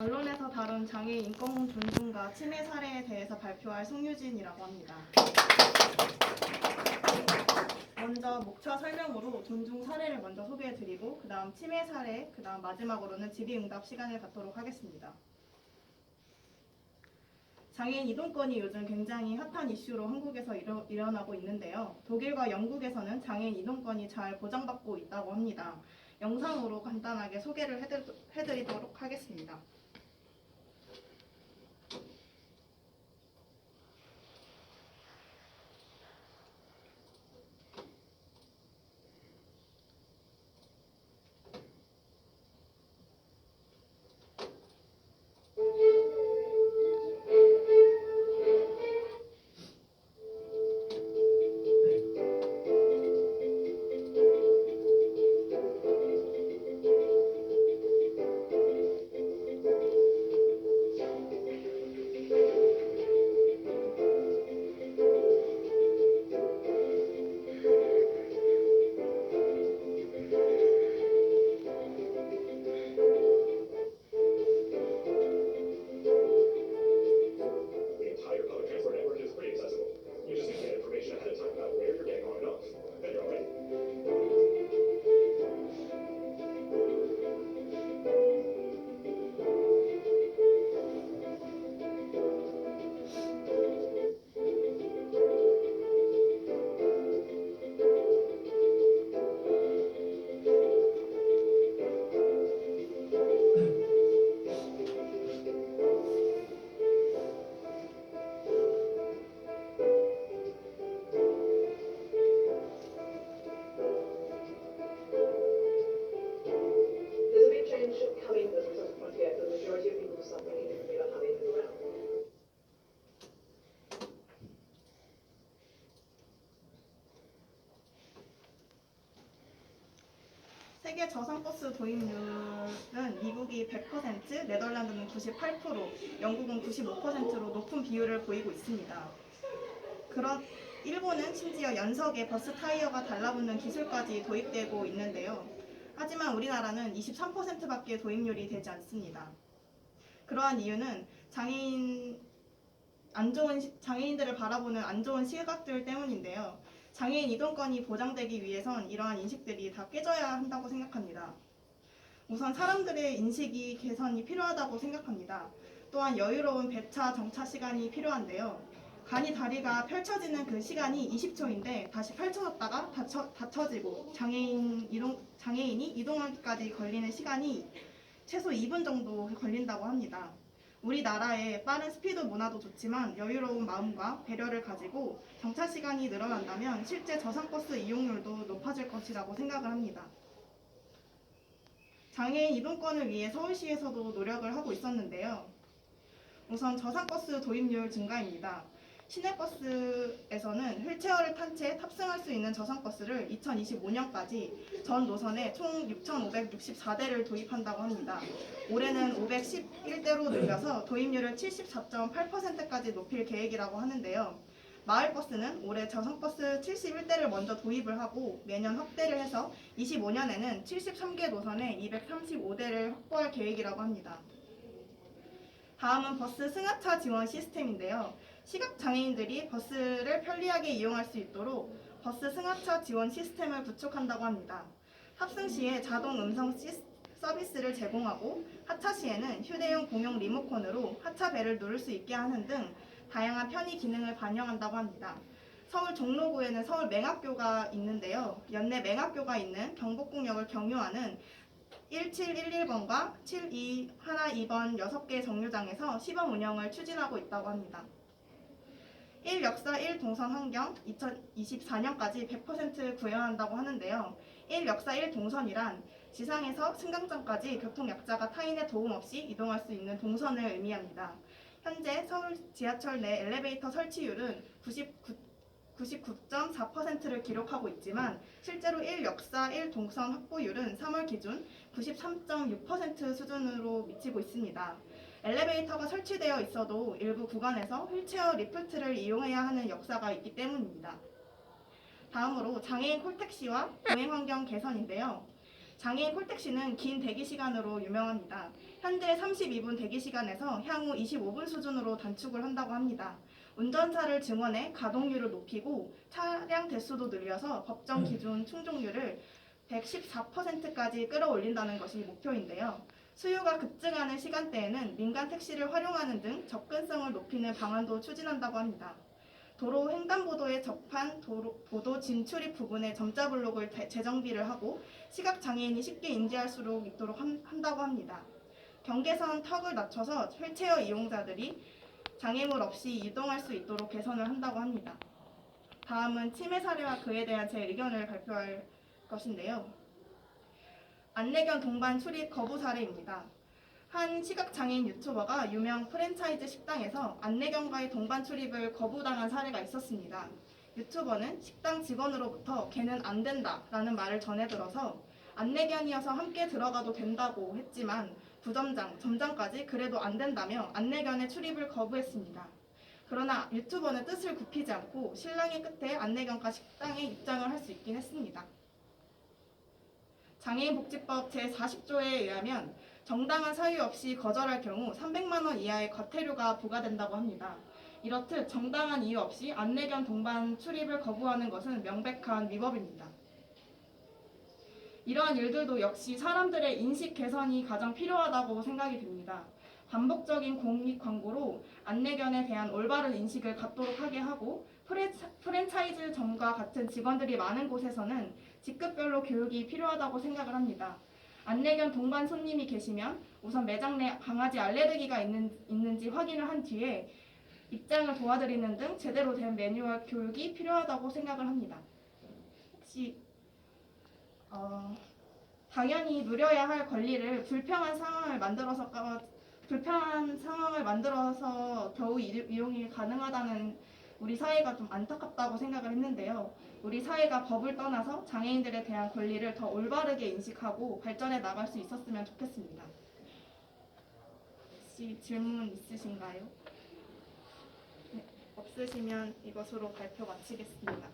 언론에서 다룬 장애인 인권 존중과 침해 사례에 대해서 발표할 송유진이라고 합니다. 먼저 목차 설명으로 존중 사례를 먼저 소개해드리고 그 다음 침해 사례, 그 다음 마지막으로는 질의응답 시간을 갖도록 하겠습니다. 장애인 이동권이 요즘 굉장히 핫한 이슈로 한국에서 일어, 일어나고 있는데요. 독일과 영국에서는 장애인 이동권이 잘 보장받고 있다고 합니다. 영상으로 간단하게 소개를 해드, 해드리도록 하겠습니다. 세계 저상버스 도입률은 미국이 100%, 네덜란드는 98%, 영국은 95%로 높은 비율을 보이고 있습니다. 그런 일본은 심지어 연석에 버스 타이어가 달라붙는 기술까지 도입되고 있는데요. 하지만 우리나라는 23%밖에 도입률이 되지 않습니다. 그러한 이유는 장애인 안 좋은 시- 장애인들을 바라보는 안 좋은 시각들 때문인데요. 장애인 이동권이 보장되기 위해선 이러한 인식들이 다 깨져야 한다고 생각합니다. 우선 사람들의 인식이 개선이 필요하다고 생각합니다. 또한 여유로운 배차 정차 시간이 필요한데요. 간이 다리가 펼쳐지는 그 시간이 20초인데 다시 펼쳐졌다가 닫혀, 닫혀지고 장애인 이동, 장애인이 이동하기까지 걸리는 시간이 최소 2분 정도 걸린다고 합니다. 우리나라의 빠른 스피드 문화도 좋지만 여유로운 마음과 배려를 가지고 정차 시간이 늘어난다면 실제 저상버스 이용률도 높아질 것이라고 생각을 합니다. 장애인 이동권을 위해 서울시에서도 노력을 하고 있었는데요. 우선 저상버스 도입률 증가입니다. 시내버스에서는 휠체어를 탄 채 탑승할 수 있는 저상버스를 2025년까지 전 노선에 총 6,564대를 도입한다고 합니다. 올해는 511대로 늘려서 도입률을 74.8%까지 높일 계획이라고 하는데요. 마을버스는 올해 저상버스 71대를 먼저 도입을 하고 매년 확대를 해서 25년에는 73개 노선에 235대를 확보할 계획이라고 합니다. 다음은 버스 승하차 지원 시스템인데요. 시각장애인들이 버스를 편리하게 이용할 수 있도록 버스 승하차 지원 시스템을 구축한다고 합니다. 탑승 시에 자동 음성 시스- 서비스를 제공하고 하차 시에는 휴대용 공용 리모컨으로 하차벨을 누를 수 있게 하는 등 다양한 편의 기능을 반영한다고 합니다. 서울 종로구에는 서울 맹학교가 있는데요. 연내 맹학교가 있는 경복궁역을 경유하는 1711번과 7212번 6개 정류장에서 시범 운영을 추진하고 있다고 합니다. 1 역사 1 동선 환경 2024년까지 100% 구현한다고 하는데요. 1 역사 1 동선이란 지상에서 승강장까지 교통약자가 타인의 도움 없이 이동할 수 있는 동선을 의미합니다. 현재 서울 지하철 내 엘리베이터 설치율은 99 99.4%를 기록하고 있지만 실제로 1 역사 1 동선 확보율은 3월 기준 93.6% 수준으로 미치고 있습니다. 엘리베이터가 설치되어 있어도 일부 구간에서 휠체어 리프트를 이용해야 하는 역사가 있기 때문입니다. 다음으로 장애인 콜택시와 보행 환경 개선인데요. 장애인 콜택시는 긴 대기 시간으로 유명합니다. 현재 32분 대기 시간에서 향후 25분 수준으로 단축을 한다고 합니다. 운전사를 증원해 가동률을 높이고 차량 대수도 늘려서 법정 기준 충족률을 114%까지 끌어올린다는 것이 목표인데요. 수요가 급증하는 시간대에는 민간 택시를 활용하는 등 접근성을 높이는 방안도 추진한다고 합니다. 도로 횡단보도에 접한 도로, 보도 진출입 부분에 점자 블록을 대- 재정비를 하고 시각 장애인이 쉽게 인지할 수 있도록 한- 한다고 합니다. 경계선 턱을 낮춰서 휠체어 이용자들이 장애물 없이 이동할 수 있도록 개선을 한다고 합니다. 다음은 치매 사례와 그에 대한 제 의견을 발표할 것인데요. 안내견 동반 출입 거부 사례입니다. 한 시각장애인 유튜버가 유명 프랜차이즈 식당에서 안내견과의 동반 출입을 거부당한 사례가 있었습니다. 유튜버는 식당 직원으로부터 걔는 안 된다 라는 말을 전해 들어서 안내견이어서 함께 들어가도 된다고 했지만 부점장, 점장까지 그래도 안 된다며 안내견의 출입을 거부했습니다. 그러나 유튜버는 뜻을 굽히지 않고 신랑의 끝에 안내견과 식당에 입장을 할 수 있긴 했습니다. 장애인복지법 제40조에 의하면 정당한 사유 없이 거절할 경우 300만 원 이하의 과태료가 부과된다고 합니다. 이렇듯 정당한 이유 없이 안내견 동반 출입을 거부하는 것은 명백한 위법입니다. 이러한 일들도 역시 사람들의 인식 개선이 가장 필요하다고 생각이 듭니다. 반복적인 공익 광고로 안내견에 대한 올바른 인식을 갖도록 하게 하고 프랜차- 프랜차이즈점과 같은 직원들이 많은 곳에서는 직급별로 교육이 필요하다고 생각을 합니다. 안내견 동반 손님이 계시면 우선 매장 내 강아지 알레르기가 있는, 있는지 확인을 한 뒤에 입장을 도와드리는 등 제대로 된 매뉴얼 교육이 필요하다고 생각을 합니다. 혹시 어, 당연히 누려야 할 권리를 불평한 상황을 만들어서 까- 불편한 상황을 만들어서 겨우 이- 이용이 가능하다는 우리 사회가 좀 안타깝다고 생각을 했는데요. 우리 사회가 법을 떠나서 장애인들에 대한 권리를 더 올바르게 인식하고 발전해 나갈 수 있었으면 좋겠습니다. 혹시 질문 있으신가요? 네, 없으시면 이것으로 발표 마치겠습니다.